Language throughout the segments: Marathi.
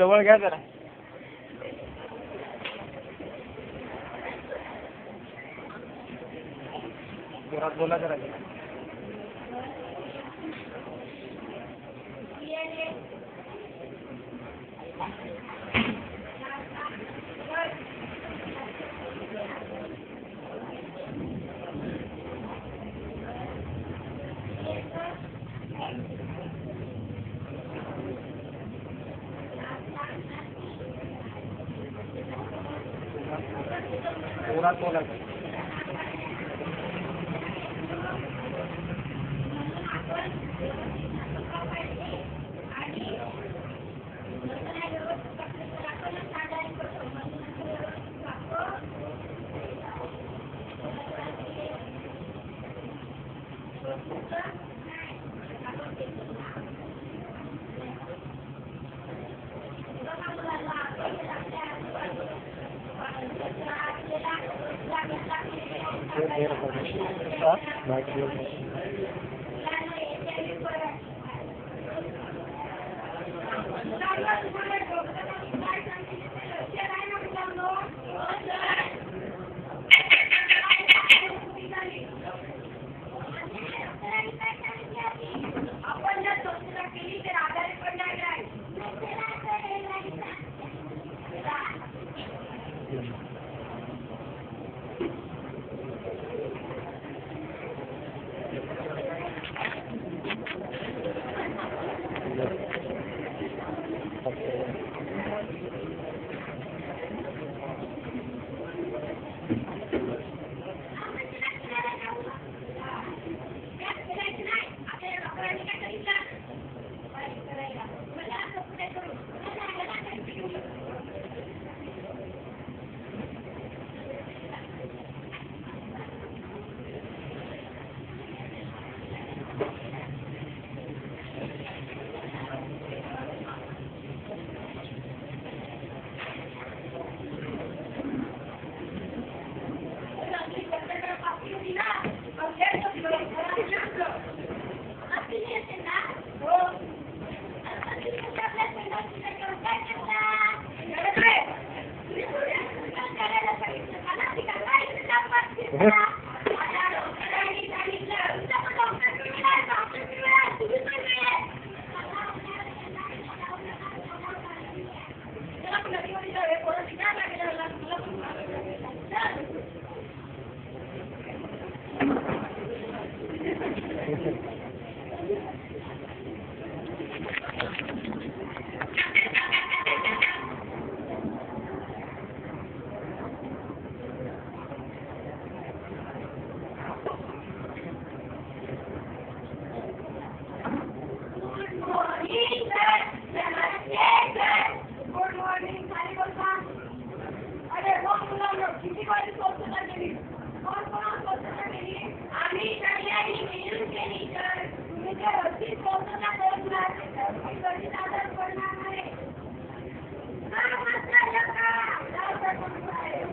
जवळ घ्या जरा. जोरात बोला जरा. पूरा सोलह जोरात बोला जरा. हा? आपण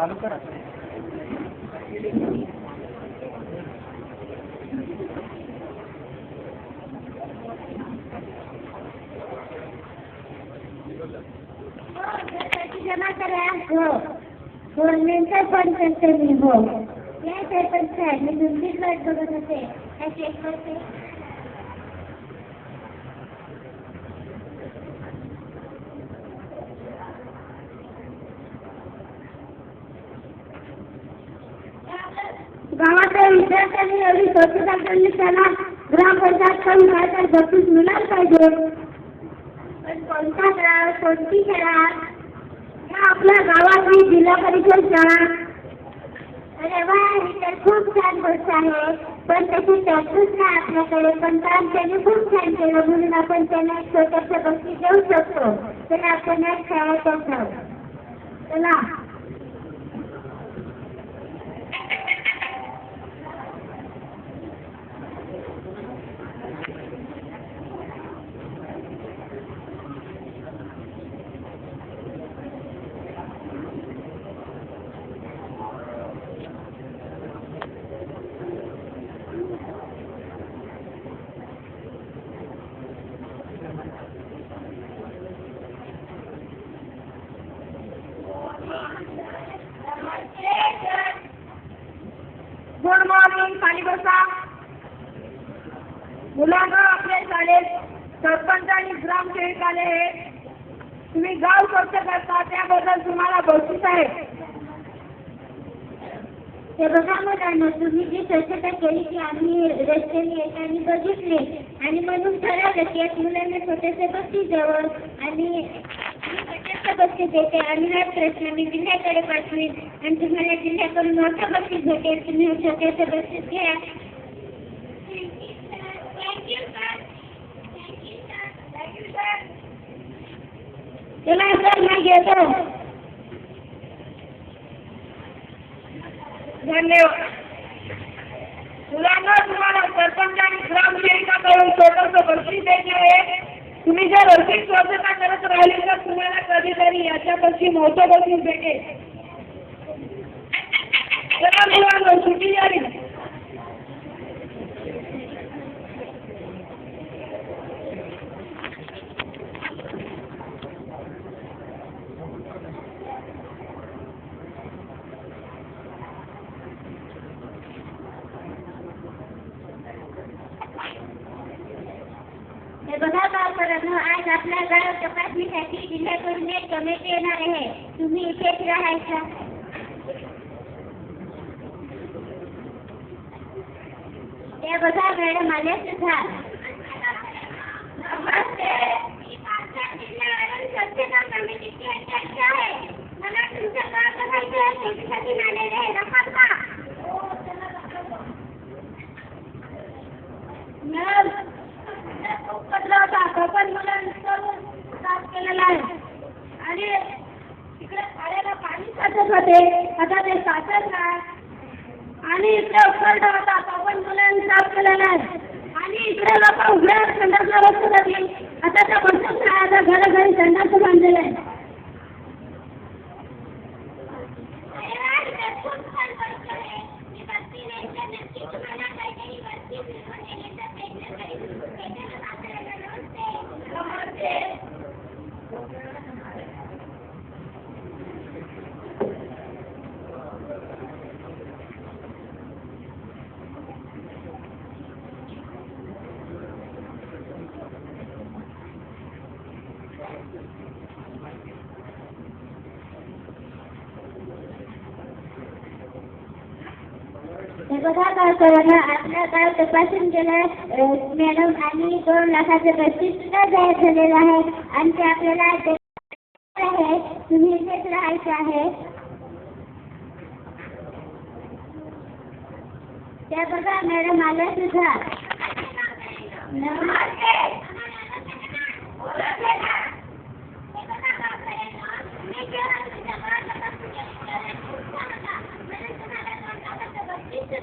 चालू करा जमा करा हो हो नंतर फ़ोन करते मी हो या सरपंच साहेब मी वाट बघत होते काय चेक करते विद्यार्थ्यांनी एवढी स्वच्छता त्यांनी त्यांना ग्रामपंचायत कडून काय तर बक्षीस मिळालं पाहिजे पण कोणता शाळा कोणती शाळा या आपल्या गावातली जिल्हा परिषद शाळा अरे वा ही तर खूप छान गोष्ट आहे पण त्याची तरतूद नाही आपल्याकडे पण काम त्याने खूप छान केलं म्हणून आपण त्यांना एक छोटंसं बक्षीस देऊ शकतो तर आपण एक खेळायचं ठेव चला. कष्ट करता त्याबद्दल तुम्हाला बक्षीस आहे. ते बघा मुलांना तुम्ही जी स्वच्छता केली ती आम्ही रस्त्याने येताना बघितली आणि म्हणून ठरवलं की एक मुलांना स्वतःचे बक्षीस द्यावं आणि स्वतःचं छोटेसे बक्षीस देते आणि हा प्रश्न मी जिल्ह्याकडे पाठवेन. आणि तुम्हाला जिल्ह्याकडून मोठं बक्षीस भेटेल. तुम्ही हे छोटेसे बक्षीस घ्या चला सर मी घेतो धन्यवाद मुलांना तुम्हाला सरपंच आणि ग्रामसेवकाकडून छोटंसं बक्षीस द्यायचे आहे तुम्ही जर अशीच स्वच्छता करत राहिली तर तुम्हाला कधीतरी याच्यापेक्षी मोठं बक्षीस भेटेल चला मुलांना सुट्टी झाली हे बघा गावकऱ्यांनो आज आपल्या गाव तपासणीसाठी जिल्ह्याकडून एक कमिटी येणार आहे तुम्ही इथेच राहायचं ते बघा मॅडम आले सुद्धा नमस्ते मी माझ्या जिल्ह्यावरून स्वच्छता कमिटीची अध्यक्ष आहे मला तुमचं गाव बघायचं आहे त्याच्यासाठी आलेले आहे नका का मॅम खूप कचरा होता तो पण मुलांनी करून साफ केलेला आहे आणि तिकडे खाड्याला पाणी साचत होते. आता ते साचत नाही आणि इकडे उकरडा होता तो पण मुलांनी साफ केलेला आहे. आणि इकडे लोक उघड्या संडासला बसत होती आता त्या बसत नाही आता घरोघरी संडास बांधलेले आहे. प्रकरण आपला गाव तपासून गेला मॅडम आणि दोन लाखाचं बक्षीस सुद्धा जाहीर झालेलं आहे. आणि ते आपल्याला आहे. तुम्ही इथेच राहायचं आहे. त्या बघा मॅडम आल्या सुद्धा. नमस्ते. हे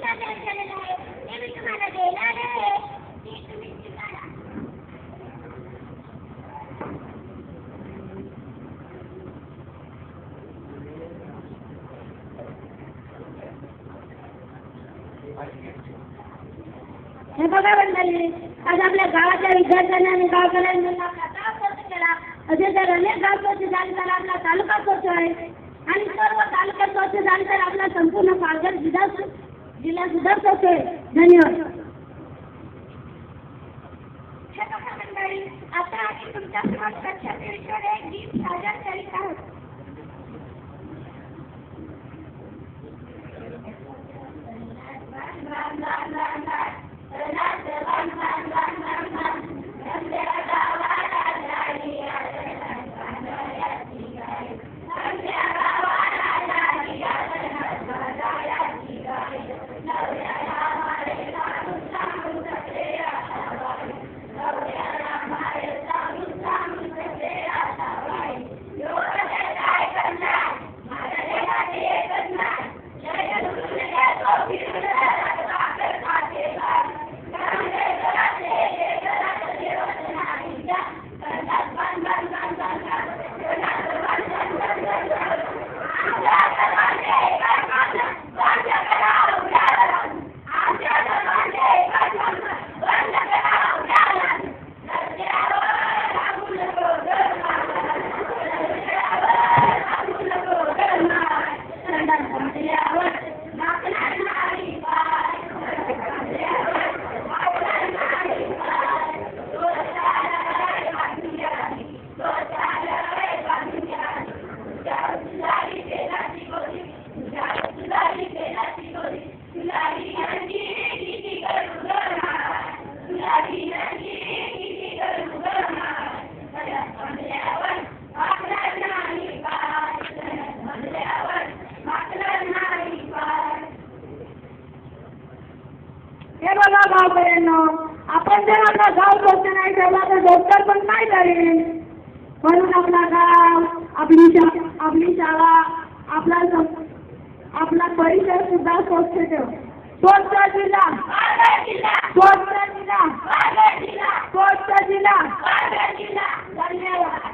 बघा मंडळी आज आपल्या गावाच्या विद्यार्थ्यांना आणि गावकऱ्यांना आपला स्वच्छ केला. असे तर अनेक गाव स्वच्छ झाले तर आपला तालुका स्वच्छ आहे. आणि सर्व तालुका स्वच्छ झाले तर आपला संपूर्ण पालघर जिल्हा सु- जिल्हा सुद्धा स्वच्छ आहे धन्यवाद. मंडळी आता आम्ही तुमच्यासमोर स्वच्छतेविषयी एक गीत सादर करीत आहोत. हे बघा गावकऱ्यांनो आपण जर आपला गाव स्वच्छ नाही ठेवला तर डॉक्टर पण काय करेल म्हणून आपला गाव आपली शा आपली शाळा आपला आपला परिसर सुद्धा स्वच्छ ठेव. स्वच्छ जिल्हा. स्वच्छ जिल्हा. स्वच्छ जिल्हा. धन्यवाद.